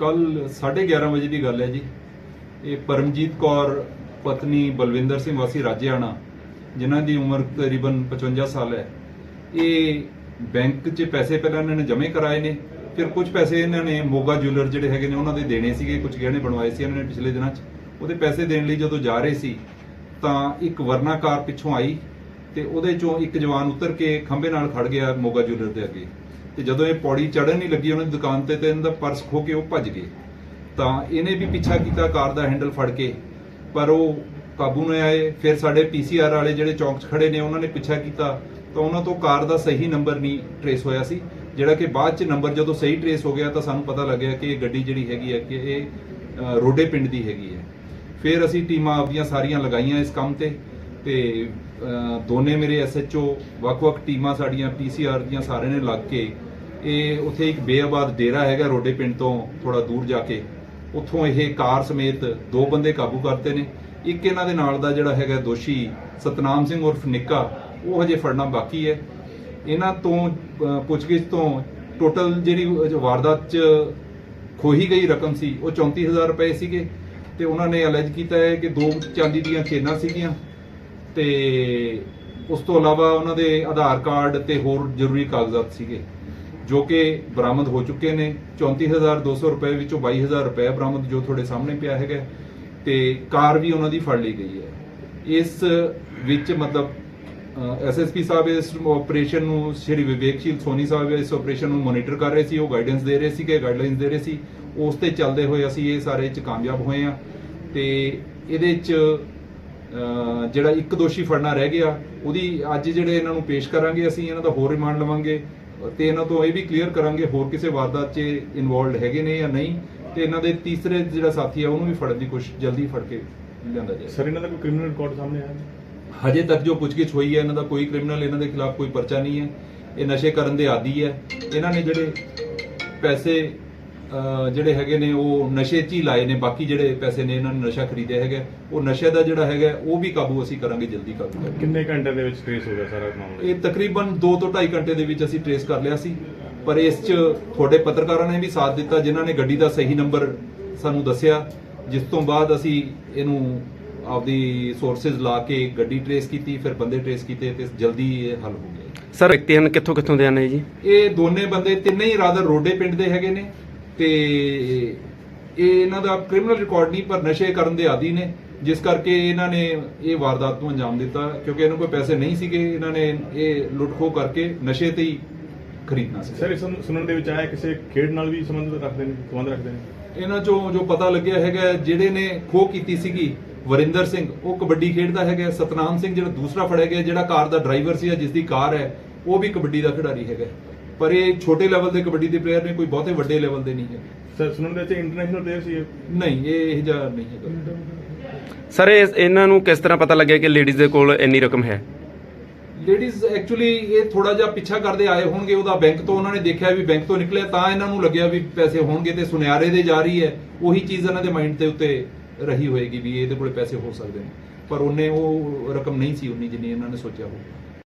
ਕੱਲ 11:30 ਵਜੇ ਦੀ ਗੱਲ ਹੈ ਜੀ। ਇਹ ਪਰਮਜੀਤ ਕੌਰ, ਪਤਨੀ ਬਲਵਿੰਦਰ ਸਿੰਘ ਵਾਸੀ ਰਾਜੇਆਣਾ, ਜਿਨ੍ਹਾਂ ਦੀ ਉਮਰ ਤਕਰੀਬਨ 55 ਸਾਲ ਹੈ, ਇਹ ਬੈਂਕ 'ਚ ਪੈਸੇ ਪਹਿਲਾਂ ਇਹਨਾਂ ਨੇ ਜਮ੍ਹਾਂ ਕਰਾਏ ਨੇ। ਫਿਰ ਕੁਝ ਪੈਸੇ ਇਹਨਾਂ ਨੇ ਮੋਗਾ ਜੁਐਲਰ ਜਿਹੜੇ ਹੈਗੇ ਨੇ, ਉਹਨਾਂ ਦੇ ਦੇਣੇ ਸੀਗੇ, ਕੁਝ ਗਹਿਣੇ ਬਣਵਾਏ ਸੀ ਇਹਨਾਂ ਨੇ ਪਿਛਲੇ ਦਿਨਾਂ 'ਚ। ਉਹਦੇ ਪੈਸੇ ਦੇਣ ਲਈ ਜਦੋਂ ਜਾ ਰਹੇ ਸੀ, ਤਾਂ ਇੱਕ ਵਰਨਾਕਾਰ ਪਿੱਛੋਂ ਆਈ ਤੇ ਉਹਦੇ ਚੋਂ ਇੱਕ ਜਵਾਨ ਉਤਰ ਕੇ ਖੰਭੇ ਨਾਲ ਖੜ ਗਿਆ ਮੋਗਾ ਜੁਐਲਰ ਦੇ ਅੱਗੇ। ਤੇ ਜਦੋਂ ਇਹ ਪੌੜੀ ਚੜ੍ਹਨ ਨਹੀਂ ਲੱਗੀ ਉਹਨਾਂ ਦੀ ਦੁਕਾਨ ਤੇ ਤੇ ਦਾ ਪਰਸ ਖੋ ਕੇ ਉਹ ਭੱਜ ਗਏ। ਤਾਂ ਇਹਨੇ ਵੀ ਪਿੱਛਾ ਕੀਤਾ ਕਾਰ ਦਾ ਹੈਂਡਲ ਫੜ ਕੇ, ਪਰ ਉਹ ਕਾਬੂ ਨਹੀਂ ਆਏ। ਫਿਰ ਸਾਡੇ ਪੀਸੀਆਰ ਵਾਲੇ ਜਿਹੜੇ ਚੌਂਕ 'ਚ ਖੜੇ ਨੇ, ਉਹਨਾਂ ਨੇ ਪਿੱਛਾ ਕੀਤਾ। ਤਾਂ ਉਹਨਾਂ ਤੋਂ ਕਾਰ ਦਾ ਸਹੀ ਨੰਬਰ ਨਹੀਂ ਟਰੇਸ ਹੋਇਆ ਸੀ। ਜਿਹੜਾ ਕਿ ਬਾਅਦ 'ਚ ਨੰਬਰ ਜਦੋਂ ਸਹੀ ਟਰੇਸ ਹੋ ਗਿਆ ਤਾਂ ਸਾਨੂੰ ਪਤਾ ਲੱਗਿਆ ਕਿ ਇਹ ਗੱਡੀ ਜਿਹੜੀ ਹੈਗੀ ਹੈ ਕਿ ਇਹ ਰੋਡੇ ਪਿੰਡ ਦੀ ਹੈਗੀ ਹੈ। ਫਿਰ ਅਸੀਂ ਟੀਮਾਂ ਆਪਦੀਆਂ ਸਾਰੀਆਂ ਲਗਾਈਆਂ ਇਸ ਕੰਮ ਤੇ ਤੇ ਦੋਨੇ ਮੇਰੇ ਐਸਐਚਓ ਵੱਖ-ਵੱਖ ਟੀਮਾਂ ਸਾਡੀਆਂ ਪੀਸੀਆਰ ਦੀਆਂ ਸਾਰੇ ਨੇ ਲੱਗ ਕੇ ਇਹ ਉੱਥੇ ਇੱਕ ਬੇਆਬਾਦ ਡੇਰਾ ਹੈਗਾ ਰੋਡੇ ਪਿੰਡ ਤੋਂ ਥੋੜਾ ਦੂਰ ਜਾ ਕੇ। ਉੱਥੋਂ ਇਹ ਕਾਰ ਸਮੇਤ ਦੋ ਬੰਦੇ ਕਾਬੂ ਕਰਤੇ ਨੇ। ਇੱਕ ਇਹਨਾਂ ਦੇ ਨਾਲ ਦਾ ਜਿਹੜਾ ਹੈਗਾ ਦੋਸ਼ੀ ਸਤਨਾਮ ਸਿੰਘ ਉਰਫ ਨਿੱਕਾ, ਉਹ ਹਜੇ ਫੜਨਾ ਬਾਕੀ ਹੈ। ਇਹਨਾਂ ਤੋਂ ਪੁੱਛਗਿੱਛ ਤੋਂ ਟੋਟਲ ਜਿਹੜੀ ਵਾਰਦਾਤ ਚ ਖੋਹੀ ਗਈ ਰਕਮ ਸੀ, ਉਹ 34000 ਰੁਪਏ ਸੀਗੇ। ਤੇ ਉਹਨਾਂ ਨੇ ਅਲੈਜ ਕੀਤਾ ਹੈ ਕਿ ਦੋ ਚਾਂਦੀ ਦੀਆਂ ਚੇਨਾਂ ਸੀਗੀਆਂ। ਤੇ ਉਸ ਤੋਂ ਇਲਾਵਾ ਉਹਨਾਂ ਦੇ ਆਧਾਰ ਕਾਰਡ ਤੇ ਹੋਰ ਜ਼ਰੂਰੀ ਕਾਗਜ਼ਾਤ ਸੀਗੇ। ਜੋ ਕਿ ਬਰਾਮਦ ਹੋ ਚੁੱਕੇ ਨੇ। 34200 ਰੁਪਏ ਵਿੱਚੋਂ 22000 ਰੁਪਏ ਬਰਾਮਦ ਜੋ ਤੁਹਾਡੇ ਸਾਹਮਣੇ ਪਿਆ ਹੈਗਾ ਤੇ ਕਾਰ ਵੀ ਉਹਨਾਂ ਦੀ ਫੜ ਲਈ ਗਈ ਹੈ। ਇਸ ਵਿੱਚ ਮਤਲਬ ਐਸਐਸਪੀ ਸਾਹਿਬ ਇਸ ਆਪਰੇਸ਼ਨ ਨੂੰ ਸ਼੍ਰੀ ਵਿਵੇਕਸ਼ੀਲ ਸੋਨੀ ਸਾਹਿਬ ਇਸ ਆਪਰੇਸ਼ਨ ਨੂੰ ਮੋਨੀਟਰ ਕਰ ਰਹੇ ਸੀ, ਉਹ ਗਾਈਡੈਂਸ ਦੇ ਰਹੇ ਸੀਗੇ ਗਾਈਡਲਾਈਨਸ ਦੇ ਰਹੇ ਸੀ। ਉਸ ਤੇ ਚੱਲਦੇ ਹੋਏ ਅਸੀਂ ਇਹ ਸਾਰੇ ਚ ਕਾਮਯਾਬ ਹੋਏ ਆ ਤੇ ਇਹਦੇ ਚ ਜਿਹੜਾ ਇੱਕ ਦੋਸ਼ੀ ਫੜਨਾ ਰਹਿ ਗਿਆ, ਉਹਦੀ ਅੱਜ ਜਿਹੜੇ ਇਹਨਾਂ ਨੂੰ ਪੇਸ਼ ਕਰਾਂਗੇ, ਅਸੀਂ ਇਹਨਾਂ ਦਾ ਹੋਰ ਰਿਮਾਂਡ ਲਵਾਂਗੇ। ਤੇ ਇਹਨਾਂ ਤੋਂ ਇਹ ਵੀ ਕਲੀਅਰ ਕਰਾਂਗੇ ਹੋਰ ਕਿਸੇ ਵਾਰਦਾਤ 'ਚ ਇਨਵੋਲਡ ਹੈਗੇ ਨੇ ਜਾਂ ਨਹੀਂ ਤੇ ਇਹਨਾਂ ਦੇ ਤੀਸਰੇ ਜਿਹੜਾ ਸਾਥੀ ਆ ਉਹਨੂੰ ਵੀ ਫੜਨ ਦੀ ਕੋਸ਼ਿਸ਼ ਜਲਦੀ ਫੜ ਕੇ ਲਿਆਂਦਾ ਜਾਏ। ਸਰ ਇਹਨਾਂ ਦਾ ਕੋਈ ਕ੍ਰਿਮੀਨਲ ਰਿਕਾਰਡ ਸਾਹਮਣੇ ਆਇਆ? ਹਜੇ ਤੱਕ ਜੋ ਪੁੱਛਗਿੱਛ ਹੋਈ ਹੈ ਇਹਨਾਂ ਦਾ ਕੋਈ ਕ੍ਰਿਮੀਨਲ ਇਹਨਾਂ ਦੇ ਖਿਲਾਫ ਕੋਈ ਪਰਚਾ ਨਹੀਂ ਹੈ। ਇਹ ਨਸ਼ੇ ਕਰਨ ਦੇ ਆਦੀ ਹੈ। ਇਹਨਾਂ ਨੇ ਜਿਹੜੇ ਪੈਸੇ ਜਿਹੜੇ ਹੈਗੇ ਨੇ ਉਹ ਨਸ਼ੇ 'ਚ ਹੀ ਲਾਏ ਨੇ। ਬਾਕੀ ਜਿਹੜੇ ਪੈਸੇ ਨੇ ਇਹਨਾਂ ਨੇ ਨਸ਼ਾ ਖਰੀਦਿਆ ਹੈਗਾ। ਉਹ ਨਸ਼ੇ ਦਾ ਜਿਹੜਾ ਹੈਗਾ ਉਹ ਵੀ ਕਾਬੂ ਅਸੀਂ ਕਰਾਂਗੇ ਜਲਦੀ ਕਾਬੂ ਕਰਾਂਗੇ। ਕਿੰਨੇ ਘੰਟੇ ਦੇ ਵਿੱਚ ਟ੍ਰੇਸ ਹੋ ਗਿਆ ਸਾਰਾ ਮਾਮਲਾ? ਇਹ ਤਕਰੀਬਨ 2 ਤੋਂ 2.5 ਘੰਟੇ ਦੇ ਵਿੱਚ ਅਸੀਂ ਟ੍ਰੇਸ ਕਰ ਲਿਆ ਸੀ। ਪਰ ਇਸ 'ਚ ਤੁਹਾਡੇ ਪੱਤਰਕਾਰਾਂ ਨੇ ਵੀ ਸਾਥ ਦਿੱਤਾ ਜਿਨ੍ਹਾਂ ਨੇ ਗੱਡੀ ਦਾ ਸਹੀ ਨੰਬਰ ਸਾਨੂੰ ਦੱਸਿਆ। ਜਿਸ ਤੋਂ ਬਾਅਦ ਅਸੀਂ ਇਹਨੂੰ ਆਪਦੀ ਸੋਰਸਸ ਲਾ ਕੇ ਗੱਡੀ ਟ੍ਰੇਸ ਕੀਤੀ ਫਿਰ ਬੰਦੇ ਟ੍ਰੇਸ ਕੀਤੇ ਤੇ ਜਲਦੀ ਇਹ ਹੱਲ ਹੋ ਗਿਆ। ਸਰ ਵਿਅਕਤੀ ਹਨ ਕਿੱਥੋਂ ਕਿੱਥੋਂ ਦੇ ਆਨੇ ਜੀ? ਇਹ ਦੋਨੇ ਬੰਦੇ ਤਿੰਨੇ ਹੀ ਰਾਦਰ ਰੋਡੇ ਪਿੰਡ ਦੇ ਹੈਗੇ ਨੇ। ਤੇ ਇਹ ਇਹਨਾਂ ਦਾ ਕ੍ਰਿਮੀਨਲ ਰਿਕਾਰਡ ਨਹੀਂ ਪਰ ਨਸ਼ੇ ਕਰਨ ਦੇ ਆਦੀ ਨੇ ਜਿਸ ਕਰਕੇ ਇਹਨਾਂ ਨੇ ਇਹ ਵਾਰਦਾਤ ਨੂੰ ਅੰਜਾਮ ਦਿੱਤਾ ਕਿਉਂਕਿ ਇਹਨਾਂ ਕੋਲ ਪੈਸੇ ਨਹੀਂ ਸੀਗੇ ਇਹਨਾਂ ਨੇ ਇਹ ਲੁੱਟਖੋ ਕਰਕੇ ਨਸ਼ੇ ਤੇ ਹੀ ਖਰੀਦਣਾ ਸੀ ਸਰ ਇਸ ਨੂੰ ਸੁਣਨ ਦੇ ਵਿੱਚ ਆਇਆ ਕਿਸੇ ਖੇਡ ਨਾਲ ਵੀ ਸੰਬੰਧ ਰੱਖਦੇ ਨੇ ਸੰਬੰਧ ਰੱਖਦੇ ਨੇ? ਇਹਨਾਂ ਚੋਂ ਜੋ ਪਤਾ ਲੱਗਿਆ ਹੈਗਾ ਜਿਹੜੇ ਨੇ ਖੋਹ ਕੀਤੀ ਸੀਗੀ ਵਰਿੰਦਰ ਸਿੰਘ ਉਹ ਕਬੱਡੀ ਖੇਡਦਾ ਹੈਗਾ ਸਤਨਾਮ ਸਿੰਘ ਜਿਹੜਾ ਦੂਸਰਾ ਫੜਿਆ ਗਿਆ ਜਿਹੜਾ ਕਾਰ ਦਾ ਡਰਾਈਵਰ ਸੀ ਜਿਸ ਦੀ ਕਾਰ ਹੈ ਉਹ ਵੀ ਕਬੱਡੀ ਦਾ ਖਿਡਾਰੀ ਹੈਗਾ। ਪਰ ਇਹ ਛੋਟੇ ਲੈਵਲ ਦੇ ਕਬੱਡੀ ਦੇ ਪਲੇਅਰ ਨੇ ਕੋਈ ਬਹੁਤੇ ਵੱਡੇ ਲੈਵਲ ਦੇ ਨਹੀਂ ਹੈਗੇ। ਸਰ ਸੁਣਨ ਦੇ ਵਿੱਚ ਇੰਟਰਨੈਸ਼ਨਲ ਪਲੇਅਰ ਸੀ ਇਹ। ਨਹੀਂ ਇਹ ਇਹ ਜਿਹਾ ਨਹੀਂ ਹੈਗਾ। ਸਰ ਇਹ ਇਹਨਾਂ ਨੂੰ ਕਿਸ ਤਰ੍ਹਾਂ ਪਤਾ ਲੱਗਿਆ ਕਿ ਲੇਡੀਜ਼ ਦੇ ਕੋਲ ਇੰਨੀ ਰਕਮ ਹੈ? ਲੇਡੀਜ਼ ਐਕਚੁਅਲੀ ਇਹ ਥੋੜਾ ਜਿਹਾ ਪਿੱਛਾ ਕਰਦੇ ਆਏ ਹੋਣਗੇ ਉਹਦਾ ਬੈਂਕ ਤੋਂ ਉਹਨਾਂ ਨੇ ਦੇਖਿਆ ਵੀ ਬੈਂਕ ਤੋਂ ਨਿਕਲਿਆ ਤਾਂ ਇਹਨਾਂ ਨੂੰ ਲੱਗਿਆ ਵੀ ਪੈਸੇ ਹੋਣਗੇ ਤੇ ਸੁਨਿਆਰੇ ਦੇ ਜਾ ਰਹੀ ਹੈ। ਉਹੀ ਚੀਜ਼ ਇਹਨਾਂ ਦੇ ਮਾਈਂਡ ਦੇ ਉੱਤੇ ਰਹੀ ਹੋਏਗੀ ਵੀ ਇਹਦੇ ਕੋਲੇ ਪੈਸੇ ਹੋ ਸਕਦੇ ਨੇ। ਪਰ ਉਹਨੇ ਉਹ ਰਕਮ ਨਹੀਂ ਸੀ ਉਨੀ ਜਿੰਨੀ ਇਹਨਾਂ ਨੇ ਸੋਚਿਆ ਹੋਊਗਾ